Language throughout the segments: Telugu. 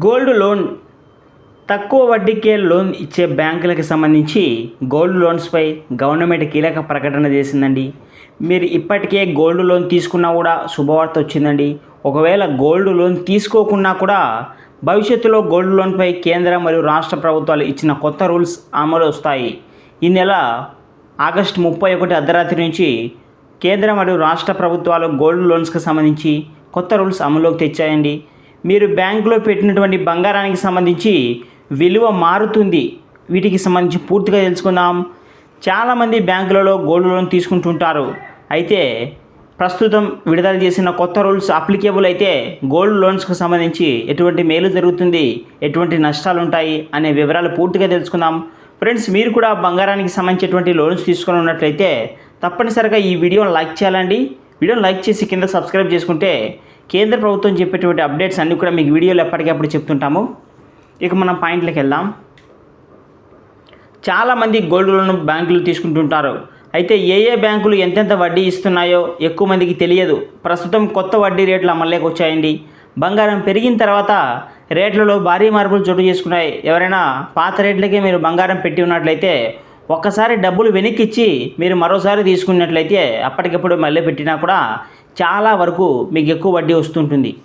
గోల్డ్ లోన్ తక్కువ వడ్డీకే లోన్ ఇచ్చే బ్యాంకులకు సంబంధించి గోల్డ్ లోన్స్పై గవర్నమెంట్ కీలక ప్రకటన చేసిందండి. మీరు ఇప్పటికే గోల్డ్ లోన్ తీసుకున్నా కూడా శుభవార్త వచ్చిందండి. ఒకవేళ గోల్డ్ లోన్ తీసుకోకున్నా కూడా భవిష్యత్తులో గోల్డ్ లోన్పై కేంద్ర మరియు రాష్ట్ర ప్రభుత్వాలు ఇచ్చిన కొత్త రూల్స్ అమలు వస్తాయి. ఈ నెల ఆగస్టు ముప్పై ఒకటి అర్ధరాత్రి నుంచి కేంద్ర మరియు రాష్ట్ర ప్రభుత్వాలు గోల్డ్ లోన్స్కి సంబంధించి కొత్త రూల్స్ అమలులోకి తెచ్చాయండి. మీరు బ్యాంకులో పెట్టినటువంటి బంగారానికి సంబంధించి విలువ మారుతుంది. వీటికి సంబంధించి పూర్తిగా తెలుసుకుందాం. చాలామంది బ్యాంకులలో గోల్డ్ లోన్ తీసుకుంటుంటారు. అయితే ప్రస్తుతం విడుదల చేసిన కొత్త రూల్స్ అప్లికేబుల్ అయితే గోల్డ్ లోన్స్కు సంబంధించి ఎటువంటి మేలు జరుగుతుంది ఎటువంటి నష్టాలు ఉంటాయి అనే వివరాలు పూర్తిగా తెలుసుకుందాం. ఫ్రెండ్స్ మీరు కూడా బంగారానికి సంబంధించినటువంటి లోన్స్ తీసుకొని ఉన్నట్లయితే తప్పనిసరిగా ఈ వీడియోని లైక్ చేయాలండి. వీడియోని లైక్ చేసి కింద సబ్స్క్రైబ్ చేసుకుంటే కేంద్ర ప్రభుత్వం చెప్పేటువంటి అప్డేట్స్ అన్నీ కూడా మీకు వీడియోలో ఎప్పటికప్పుడు చెప్తుంటాము. ఇక మనం పాయింట్లకు వెళ్దాం. చాలామంది గోల్డ్ లోన్ బ్యాంకులు తీసుకుంటుంటారు. అయితే ఏ ఏ బ్యాంకులు ఎంతెంత వడ్డీ ఇస్తున్నాయో ఎక్కువ మందికి తెలియదు. ప్రస్తుతం కొత్త వడ్డీ రేట్లు అమల్లోకి వచ్చాయండి. బంగారం పెరిగిన తర్వాత రేట్లలో భారీ మార్పులు చోటు చేసుకున్నాయి. ఎవరైనా పాత రేట్లకే మీరు బంగారం పెట్టి ఉన్నట్లయితే ఒక్కసారి డబ్బులు వెనక్కిచ్చి మీరు మరోసారి తీసుకున్నట్లయితే అప్పటికప్పుడు మళ్ళీ పెట్టినా కూడా చాలా వరకు మీకు ఎక్కువ వడ్డీ వస్తుంటుంది.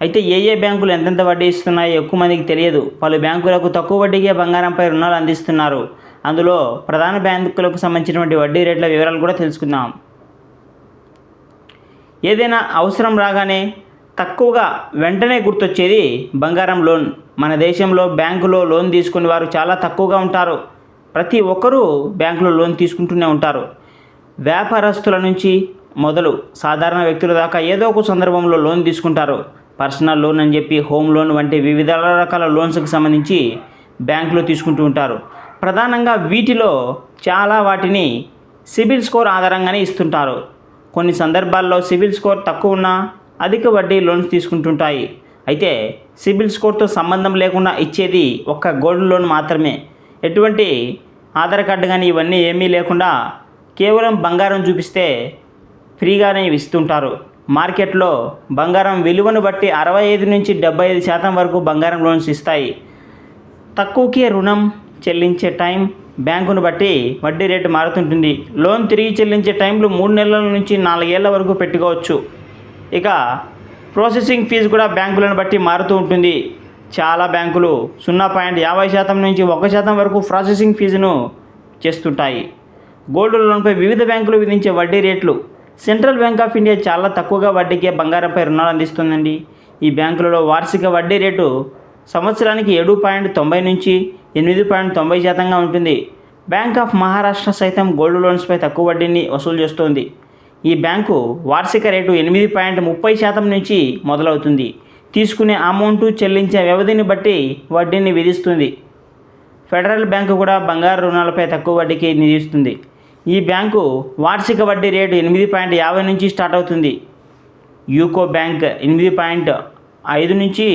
అయితే ఏ ఏ బ్యాంకులు ఎంతెంత వడ్డీ ఇస్తున్నాయో ఎక్కువ మందికి తెలియదు. పలు బ్యాంకులకు తక్కువ వడ్డీకే బంగారంపై రుణాలు అందిస్తున్నారు. అందులో ప్రధాన బ్యాంకులకు సంబంధించినటువంటి వడ్డీ రేట్ల వివరాలు కూడా తెలుసుకుందాం. ఏదైనా అవసరం రాగానే తక్కువగా వెంటనే గుర్తొచ్చేది బంగారం లోన్. మన దేశంలో బ్యాంకులో లోన్ తీసుకునే వారు చాలా తక్కువగా ఉంటారు. ప్రతి ఒక్కరూ బ్యాంకులో లోన్ తీసుకుంటూనే ఉంటారు. వ్యాపారస్తుల నుంచి మొదలు సాధారణ వ్యక్తుల దాకా ఏదో ఒక సందర్భంలో లోన్ తీసుకుంటారు. పర్సనల్ లోన్ అని చెప్పి హోమ్ లోన్ వంటి వివిధ రకాల లోన్స్కి సంబంధించి బ్యాంకులో తీసుకుంటూ ఉంటారు. ప్రధానంగా వీటిలో చాలా వాటిని సిబిల్ స్కోర్ ఆధారంగానే ఇస్తుంటారు. కొన్ని సందర్భాల్లో సిబిల్ స్కోర్ తక్కువ ఉన్నా అధిక వడ్డీ లోన్స్ తీసుకుంటుంటాయి. అయితే సిబిల్ స్కోర్తో సంబంధం లేకుండా ఇచ్చేది ఒక్క గోల్డ్ లోన్ మాత్రమే. ఎటువంటి ఆధార్ కార్డు కానీ ఇవన్నీ ఏమీ లేకుండా కేవలం బంగారం చూపిస్తే ఫ్రీగానే ఇస్తుంటారు. మార్కెట్లో బంగారం విలువను బట్టి అరవై ఐదు నుంచి డెబ్బై ఐదు శాతం వరకు బంగారం లోన్స్ ఇస్తాయి. తక్కువకే రుణం చెల్లించే టైం బ్యాంకును బట్టి వడ్డీ రేటు మారుతుంటుంది. లోన్ తిరిగి చెల్లించే టైంలో మూడు నెలల నుంచి నాలుగేళ్ళ వరకు పెట్టుకోవచ్చు. ఇక ప్రాసెసింగ్ ఫీజు కూడా బ్యాంకులను బట్టి మారుతూ ఉంటుంది. చాలా బ్యాంకులు సున్నా పాయింట్ యాభై శాతం నుంచి ఒక శాతం వరకు ప్రాసెసింగ్ ఫీజును చేస్తుంటాయి. గోల్డ్ లోన్పై వివిధ బ్యాంకులు విధించే వడ్డీ రేట్లు. సెంట్రల్ బ్యాంక్ ఆఫ్ ఇండియా చాలా తక్కువగా వడ్డీకే బంగారంపై రుణాలు అందిస్తుందండి. ఈ బ్యాంకులలో వార్షిక వడ్డీ రేటు సంవత్సరానికి ఏడు పాయింట్ తొంభై నుంచి ఎనిమిది పాయింట్ తొంభై శాతంగా ఉంటుంది. బ్యాంక్ ఆఫ్ మహారాష్ట్ర సైతం గోల్డ్ లోన్స్పై తక్కువ వడ్డీని వసూలు చేస్తోంది. ఈ బ్యాంకు వార్షిక రేటు ఎనిమిది పాయింట్ ముప్పై శాతం నుంచి మొదలవుతుంది. తీసుకునే అమౌంట్ చెల్లించే వ్యవధిని బట్టి వడ్డీని విధిస్తుంది. ఫెడరల్ బ్యాంకు కూడా బంగారు రుణాలపై తక్కువ వడ్డీకి నిధిస్తుంది. ఈ బ్యాంకు వార్షిక వడ్డీ రేటు ఎనిమిది పాయింట్ యాభై నుంచి స్టార్ట్ అవుతుంది. యూకో బ్యాంక్ ఎనిమిది పాయింట్ ఐదు నుంచి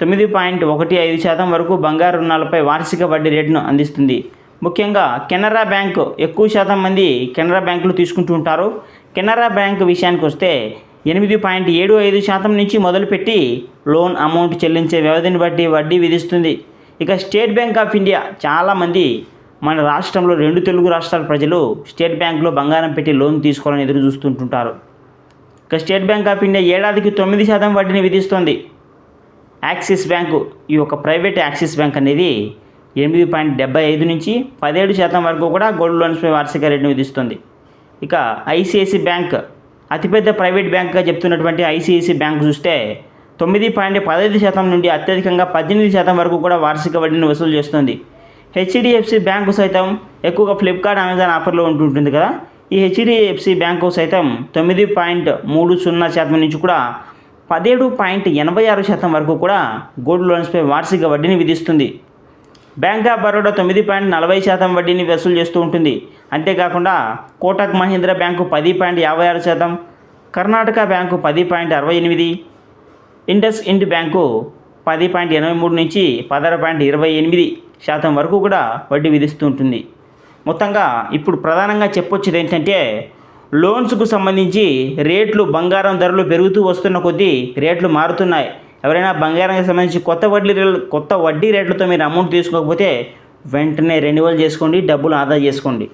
తొమ్మిది పాయింట్ ఒకటి ఐదు శాతం వరకు బంగారు రుణాలపై వార్షిక వడ్డీ రేటును అందిస్తుంది. ముఖ్యంగా కెనరా బ్యాంక్ ఎక్కువ శాతం మంది కెనరా బ్యాంకులు తీసుకుంటూ ఉంటారు. కెనరా బ్యాంక్ విషయానికి వస్తే ఎనిమిది పాయింట్ ఏడు ఐదు శాతం నుంచి మొదలుపెట్టి లోన్ అమౌంట్ చెల్లించే వ్యవధిని బట్టి వడ్డీ విధిస్తుంది. ఇక స్టేట్ బ్యాంక్ ఆఫ్ ఇండియా చాలామంది మన రాష్ట్రంలో రెండు తెలుగు రాష్ట్రాల ప్రజలు స్టేట్ బ్యాంకులో బంగారం పెట్టి లోన్ తీసుకోవాలని ఎదురు చూస్తుంటుంటారు. ఇక స్టేట్ బ్యాంక్ ఆఫ్ ఇండియా ఏడాదికి తొమ్మిది శాతం వడ్డీని విధిస్తుంది. యాక్సిస్ బ్యాంకు ఈ యొక్క ప్రైవేట్ యాక్సిస్ బ్యాంక్ అనేది ఎనిమిది పాయింట్ డెబ్బై ఐదు నుంచి పదిహేడు శాతం వరకు కూడా గోల్డ్ లోన్స్పై వార్షిక రేటును విధిస్తుంది ఇక ఐసిఐసి బ్యాంక్ అతిపెద్ద ప్రైవేట్ బ్యాంక్గా చెప్తున్నటువంటి ఐసిఐసి బ్యాంక్ చూస్తే తొమ్మిది పాయింట్ పదహైదు శాతం నుండి అత్యధికంగా పద్దెనిమిది శాతం వరకు కూడా వార్షిక వడ్డీని వసూలు చేస్తుంది. హెచ్డిఎఫ్సి బ్యాంకు సైతం ఎక్కువగా ఫ్లిప్కార్ట్ అమెజాన్ ఆఫర్లో ఉంటుంటుంది కదా. ఈ హెచ్డిఎఫ్సి బ్యాంకు సైతం తొమ్మిది పాయింట్ మూడు సున్నా శాతం నుంచి కూడా పదిహేడు పాయింట్ ఎనభై ఆరు శాతం వరకు కూడా గోల్డ్ లోన్స్పై వార్షిక వడ్డీని విధిస్తుంది. బ్యాంక్ ఆఫ్ బరోడా తొమ్మిది పాయింట్ నలభై శాతం వడ్డీని వసూలు చేస్తూ ఉంటుంది. అంతేకాకుండా కోటక్ మహీంద్ర బ్యాంకు పది పాయింట్ యాభై ఆరు శాతం కర్ణాటక బ్యాంకు పది పాయింట్ అరవై ఎనిమిది ఇండస్ ఇండ్ బ్యాంకు పది పాయింట్ ఎనభై మూడు నుంచి పదహారు పాయింట్ ఇరవై ఎనిమిది శాతం వరకు కూడా వడ్డీ విధిస్తూ ఉంటుంది. మొత్తంగా ఇప్పుడు ప్రధానంగా చెప్పొచ్చేది ఏంటంటే లోన్స్కు సంబంధించి రేట్లు బంగారం ధరలు పెరుగుతూ వస్తున్న కొద్దీ రేట్లు మారుతున్నాయి. ఎవరైనా బంగారానికి సంబంధించి కొత్త వడ్డీ రేట్లు కొత్త వడ్డీ రేట్లతో మీరు అమౌంట్ తీసుకోకపోతే వెంటనే రెన్యువల్ చేసుకోండి డబ్బులు ఆదా చేసుకోండి.